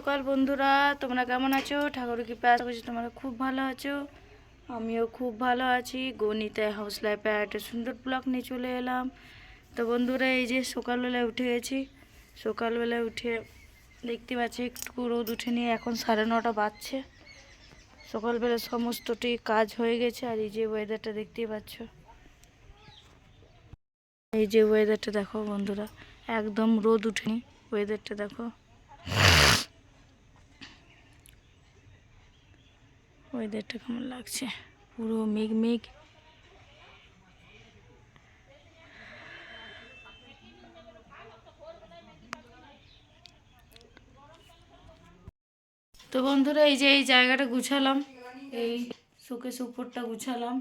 বন্ধুরা। তোমরা কেমন আছো? ঠাকুর কৃপা আশা করছি তোমরা খুব ভালো আছো। আমিও খুব ভালো আছি। গণিতে হাউস লাইফে একটা সুন্দর ব্লগ নিয়ে চলে এলাম। তো বন্ধুরা, এই যে সকালবেলায় উঠে গেছি। সকালবেলায় উঠে দেখতে পাচ্ছি একটু রোদ উঠে নিয়ে এখন সাড়ে নটা বাজছে। সকালবেলা সমস্তটি কাজ হয়ে গেছে, আর এই যে ওয়েদারটা দেখতেই পাচ্ছ। এই যে ওয়েদারটা দেখো, বন্ধুরা। একদম রোদ উঠেনি ওয়েদারটা দেখো। ওয়েদারটা কেমন লাগছে? পুরো মেঘ মেঘ তো বন্ধুরা, এই যে এই জায়গাটা গুছালাম। এই শোকেস উপরটা গুছালাম।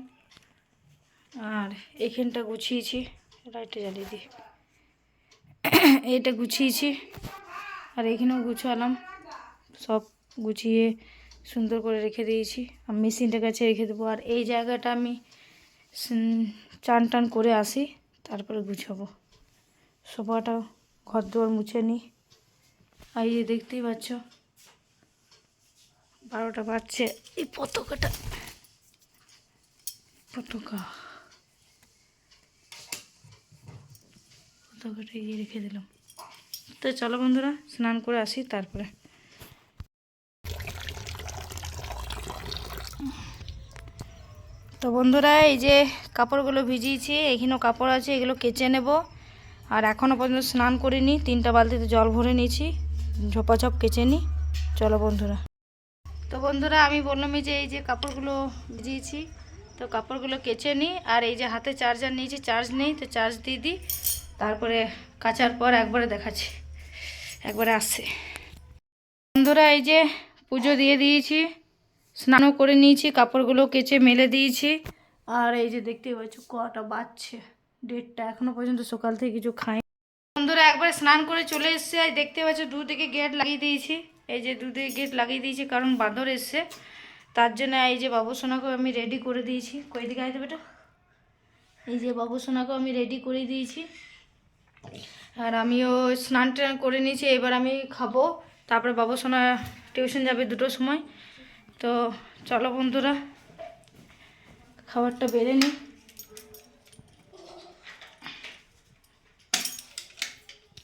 আর এখানটা গুছিয়েছি। লাইটটা জ্বালিয়ে দিই এইটা গুছিয়েছি। আর এখানেও গুছালাম। সব গুছিয়ে সুন্দর করে রেখে দিয়েছি। আর মেশিনটা কাছে রেখে দেবো। আর এই জায়গাটা আমি চান টান করে আসি, তারপরে গুছাবো। সোফাটা ঘর দুয়ার মুছে নিই আর এই যে দেখতেই পাচ্ছ, বারোটা বাজছে। এই পতাকাটা, পতাকা। পতাকাটা গিয়ে রেখে দিলাম। তো চলো বন্ধুরা, স্নান করে আসি, তারপরে। তো বন্ধুরা, এই যে কাপড়গুলো ভিজিয়েছি, এখানেও কাপড় আছে, এগুলো কেচে নেব। আর এখনও পর্যন্ত স্নান করিনি, তিনটা বালতিতে জল ভরে নিয়েছি, ঝোপাঝপ কেচে নিই। চলো বন্ধুরা। তো বন্ধুরা, আমি বললাম যে এই যে কাপড়গুলো ভিজিয়েছি, তো কাপড়গুলো কেচে নিই, আর এই যে হাতে চার্জার নিয়েছি, চার্জ নেই, তো চার্জ দিয়ে দিই। তারপরে কাচার পর একবারে দেখাচ্ছি, একবারে আসছে। বন্ধুরা, এই যে পুজো দিয়ে দিয়েছি স্নানও করে নিয়েছি, কাপড়গুলো কেচে মেলে দিয়েছি। আর এই যে দেখতেই পাচ্ছ, কটা বাজছে ডেটটা এখনও পর্যন্ত, সকাল থেকে কিছু খাই বন্ধুরা একবার স্নান করে চলে এসছে, আর দেখতে পাচ্ছ, দুদিকে গেট লাগিয়ে দিয়েছি। এই যে দুদিকে গেট লাগিয়ে দিয়েছি, কারণ বাঁদর এসছে। তার জন্য এই যে বাবু সোনাকে আমি রেডি করে দিয়েছি। কই দিকে আইতে বেটা? এই যে বাবু সোনাকেও আমি রেডি করে দিয়েছি। আর আমিও স্নান টান করে নিয়েছি, এবার আমি খাব। তারপরে বাবু সোনা টিউশন যাবে দুটোর সময়। তো চলো বন্ধুরা, খাবারটা বেড়ে নিই।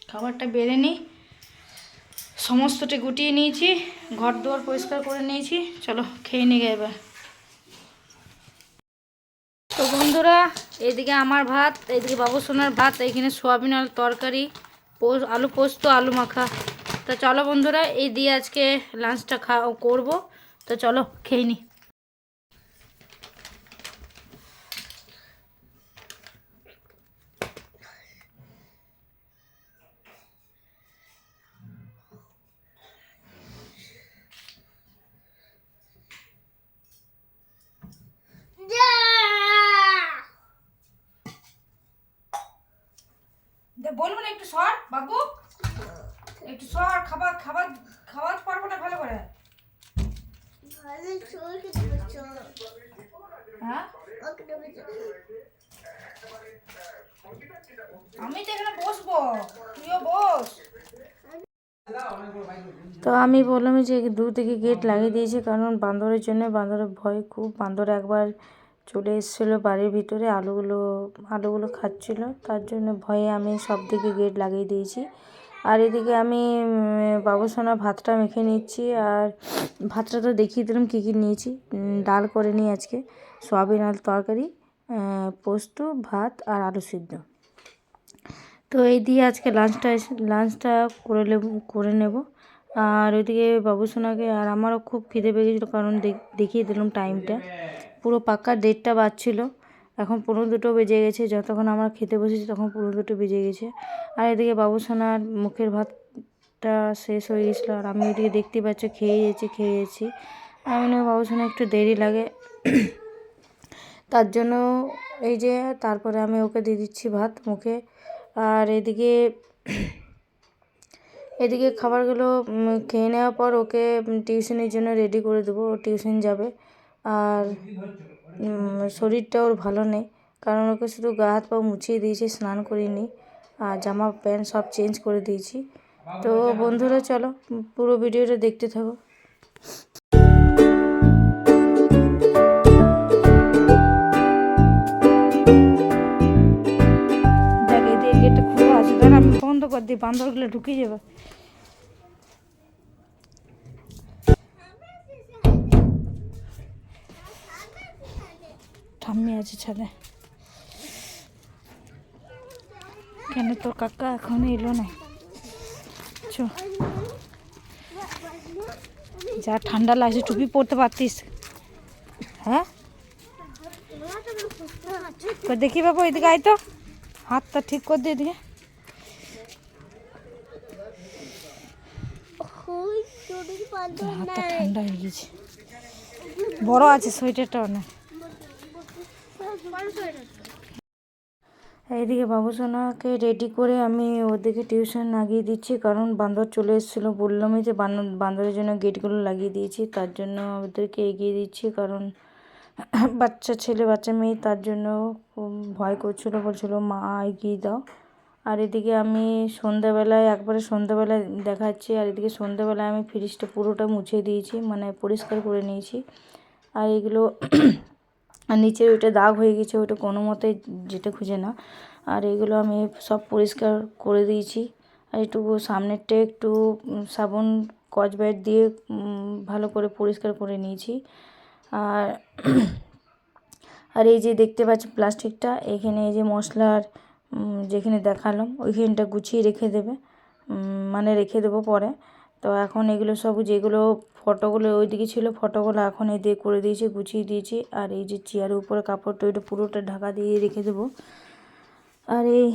খাবারটা বেড়ে নিই। সমস্তটা গুটিয়ে নিয়েছি, ঘর দুয়ার পরিষ্কার করে নিয়েছি। চলো খেয়ে নিই এবার। তো বন্ধুরা, এদিকে আমার ভাত, এদিকে বাবু সোনার ভাত এইখানে সোয়াবিন আলু তরকারি আলু পোস্ত, আলু মাখা। তো চলো বন্ধুরা, এই দিয়ে আজকে লাঞ্চটা খা করব। তো চলো, খেয়ে নিই বলব না একটু সর, বাবু। একটু সর, খাবার খাবার খাবার পারব না ভালো করে ভালো চোর খেতে পারছ হ্যাঁ ওকে দেবে আমি তো এখানে বসবো। তুইও বস। তো আমি বললাম যে দূর থেকে গেট লাগিয়ে দিয়েছি কারণ বান্দরের জন্য বান্দরের ভয় খুব। বান্দর একবার চলে এসেছিল বাড়ির ভিতরে আলুগুলো আলুগুলো খাচ্ছিল। তার জন্য ভয়ে আমি সব দিকে গেট লাগিয়ে দিয়েছি। আর এদিকে আমি বাবুসোনা ভাতটা মেখে নিচ্ছি আর ভাতটা তো দেখিয়ে দিলাম কী কী নিয়েছি। ডাল করে নিই আজকে, সয়াবিন আলু তরকারি পোস্ত, ভাত আর আলু সিদ্ধ। তো এই দিয়ে আজকে লাঞ্চটা লাঞ্চটা করে নেব করে নেব। আর ওইদিকে বাবুসোনাকে আর আমারও খুব খিদে পেয়ে গেছিল কারণ দেখ- দেখিয়ে দিলাম টাইমটা পুরো পাক্কা দেড়টা বাজছিল। এখন পনেরো দুটো বেজে গেছে। যতক্ষণ আমরা খেতে বসেছি তখন পনেরো দুটো বেজে গেছে। আর এদিকে বাবুসোনার মুখের ভাতটা শেষ হয়ে গেছিল আর আমি ওইদিকে দেখতে পাচ্ছ খেয়ে গেছি খেয়ে গেছি আমি না বাবুসোনা একটু দেরি লাগে। তার জন্য এই যে তারপরে আমি ওকে দিয়ে দিচ্ছি ভাত মুখে। আর এদিকে এদিকে খাবারগুলো খেয়ে নেওয়ার পর ওকে টিউশনের জন্য রেডি করে দেবো। ও টিউশন যাবে। আর শরীরটা ওর ভালো নেই। কারণ ওকে শুধু গা, হাত, পা মুছিয়ে দিয়েছি, স্নান করিনি, আর জামা, প্যান্ট সব চেঞ্জ করে দিয়েছি। তো বন্ধুরা, চলো, পুরো ভিডিওটা দেখতে থাকো। গেটটা খোলা আছে। দাঁড়া, আমি বন্ধ করে দিই, বান্দরগুলো ঢুকে যাবে ঠাম্মি আছে ছাদে কেন তোর কাকা এখন এলো না? চ যা ঠান্ডা লাগছে টুপি পরতে পারতিস। হ্যাঁ? দেখি বাবু এদিকে আয় তো। হাতটা ঠিক করে দিয়ে এদিকে তোর হাতটা ঠান্ডা হয়ে গেছে। বড় আছে সোয়েটারটা অনেক। এইদিকে বাবুসোনাকে রেডি করে আমি ওদিকে টিউশন লাগিয়ে দিচ্ছি, কারণ বান্দর চলে এসেছিল। বললামই যে বান- বান্দরের জন্য গেটগুলো লাগিয়ে দিয়েছি, তার জন্য ওদেরকে এগিয়ে দিচ্ছি, কারণ বাচ্চা ছেলে, বাচ্চা মেয়ে, তার জন্য ভয় করছিল, বলছিল, মা, এগিয়ে দাও। আর এদিকে আমি সন্ধ্যাবেলায়, একবারে সন্ধ্যাবেলায় দেখাচ্ছি, আর এদিকে সন্ধ্যাবেলায় আমি ফ্রিজটা পুরোটা মুছে দিয়েছি মানে পরিষ্কার করে নিয়েছি। আর এগুলো আর নিচে ওইটা দাগ হয়ে গেছে, ওইটা কোনো মতে যেটা খুঁজে না। আর এগুলো আমি সব পরিষ্কার করে দিয়েছি। আর একটু সামনেরটা একটু সাবুন কচব্যাট দিয়ে ভালো করে পরিষ্কার করে নিয়েছি। আর আর এই যে দেখতে পাচ্ছি প্লাস্টিকটা, এখানে এই যে মশলার যেখানে দেখালাম, ওইখানটা গুছিয়ে রেখে দেবে। মানে রেখে দেবো পরে। তো এখন এগুলো সব যেগুলো ফটোগুলো ওইদিকে ছিল, ফটোগুলো এখন এই দিয়ে করে দিয়েছি, গুছিয়ে দিয়েছি। আর এই যে চেয়ারের উপরে কাপড়টা ওইটা পুরোটা ঢাকা দিয়ে রেখে দেবো। আর এই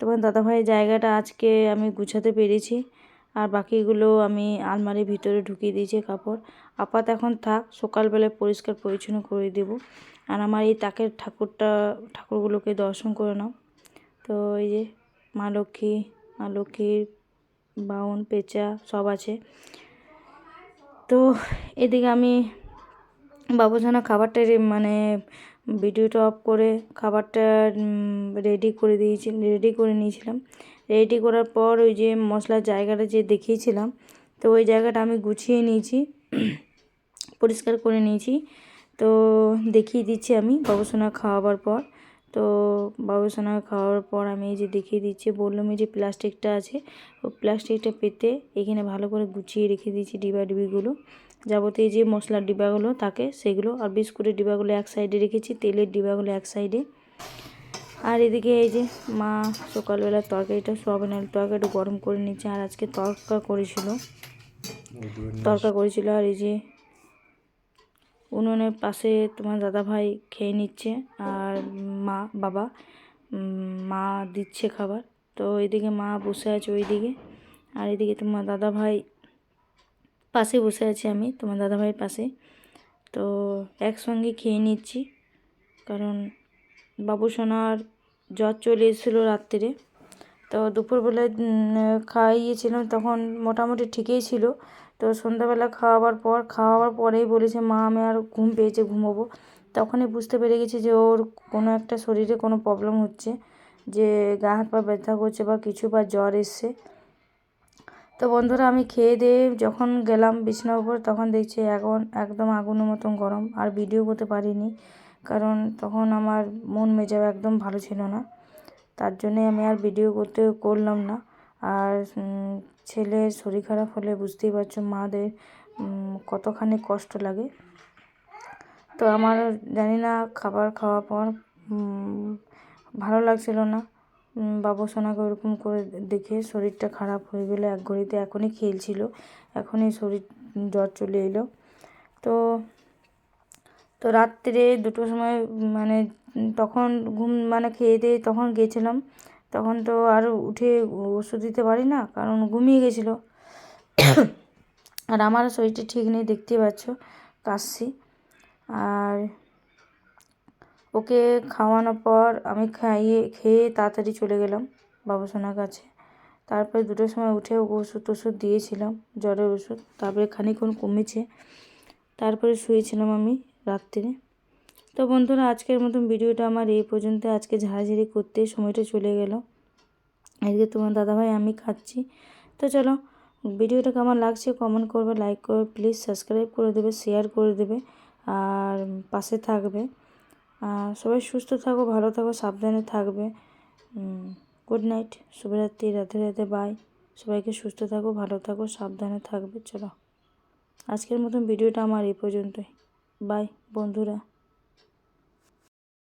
তোমার দাদাভাইয়ের জায়গাটা আজকে আমি গুছাতে পেরেছি। আর বাকিগুলো আমি আলমারির ভিতরে ঢুকিয়ে দিয়েছি কাপড়। আপাত এখন থাক, সকালবেলায় পরিষ্কার পরিচ্ছন্ন করে দেব। আর আমার এই তাকের ঠাকুরটা, ঠাকুরগুলোকে দর্শন করে নাও। তো এই যে মা লক্ষ্মী, মা লক্ষ্মীর বাউন, পেঁচা সব আছে। তো এদিকে আমি বাবুসানা খাবারটা মানে ভিডিওটা অফ করে খাবারটা রেডি করে দিয়েছি রেডি করে নিয়েছিলাম। রেডি করার পর ওই যে মশলার জায়গাটা যে দেখিয়েছিলাম, তো ওই জায়গাটা আমি গুছিয়ে নিয়েছি, পরিষ্কার করে নিয়েছি। তো দেখিয়ে দিচ্ছি আমি বাবুসোনা খাওয়াবার পর। তো বাবুসোনা খাওয়ার পর আমি এই যে দেখিয়ে দিচ্ছি বললাম এই যে প্লাস্টিকটা আছে ও প্লাস্টিকটা পেতে এখানে ভালো করে গুছিয়ে রেখে দিয়েছি ডিবা ডিবিগুলো। যাবতীয় যে মশলার ডিবাগুলো থাকে সেগুলো আর বিস্কুটের ডিবাগুলো এক সাইডে রেখেছি তেলের ডিবাগুলো এক সাইডে। আর এদিকে এই যে মা সকালবেলা তরকারিটা সোয়াবিন আলুর তরকারিটা গরম করে নিচ্ছে আর আজকে তরকা করেছিল। তরকা করেছিল আর এই যে উনুনের পাশে তোমার দাদা ভাই খেয়ে নিচ্ছে আর মা, বাবা মা দিচ্ছে খাবার। তো এদিকে মা বসে আছে ওইদিকে আর এদিকে তোমার দাদা ভাই পাশে বসে আছি আমি, তোমার দাদা ভাইয়ের পাশে। তো একসঙ্গে খেয়ে নিচ্ছি, কারণ বাবু সোনার জ্বর চলে এসেছিল রাত্রিরে তো দুপুরবেলায় খাইয়েছিলাম, তখন মোটামুটি ঠিকই ছিল। তো সন্ধ্যাবেলা খাওয়াবার পর, খাওয়াবার পরেই বলেছে, মা, আমি আর ঘুম পেয়েছে, ঘুমোবো। তখনই বুঝতে পেরে গেছি যে ওর কোনো একটা শরীরে কোনো প্রবলেম হচ্ছে, যে গা হাত পা ব্যথা করছে বা কিছু বা জ্বর এসছে। তো বন্ধুরা, আমি খেয়ে দিয়ে যখন গেলাম বিছানার উপর তখন দেখছি এখন একদম আগুনের মতন গরম, আর ভিডিও করতে পারিনি, কারণ তখন আমার মন মেজাজ একদম ভালো ছিল না। তার জন্যে আমি আর ভিডিও করতে করলাম না। আর ছেলের শরীর খারাপ হলে বুঝতেই পারছ মাদের কতখানি কষ্ট লাগে। তো আমার জানি না, খাবার খাওয়ার পর ভালো লাগছিল না। বাবু সোনাকে ওরকম করে দেখে শরীরটা খারাপ হয়ে গেলো, এক ঘড়িতে এখনই খেলছিল, এখনই শরীর জ্বর চলে এলো। তো তো রাত্রে দুটোর সময় মানে তখন ঘুম মানে খেয়ে দিয়ে তখন গেছিলাম। তখন তো আর উঠে ওষুধ দিতে পারি না, কারণ ঘুমিয়ে গেছিল। আর আমারও শরীরটা ঠিক নেই, দেখতেই পাচ্ছ, কাশছি। আর ওকে খাওয়ানোর পর আমি খাইয়ে, খেয়ে তাড়াতাড়ি চলে গেলাম বাবুসোনার কাছে। তারপরে দুটোর সময় উঠে ওকে ওষুধ টষুধ দিয়েছিলাম, জ্বরের ওষুধ। তারপরে খানিক্ষণ কমেছে তারপরে শুয়েছিলাম আমি রাত্রিরে তো বন্ধুরা, আজকের মতন ভিডিওটা আমার এই পর্যন্ত। আজকে ঝাড়াঝাড়ি করতে সময়টা চলে গেল। আজকে তোমার দাদাভাই, আমি খাচ্ছি। তো চলো, ভিডিওটা কেমন লাগছে কমেন্ট করবে লাইক করবে প্লিজ সাবস্ক্রাইব করে দেবে শেয়ার করে দেবে, আর পাশে থাকবে। আর সবাই সুস্থ থাকো, ভালো থাকো, সাবধানে থাকবে। গুড নাইট শুভরাত্রি রাতে রাতে বাই সবাইকে সুস্থ থাকো, ভালো থাকো, সাবধানে থাকবে, চলো। আজকের মতন ভিডিওটা আমার এই পর্যন্তই। বাই বন্ধুরা।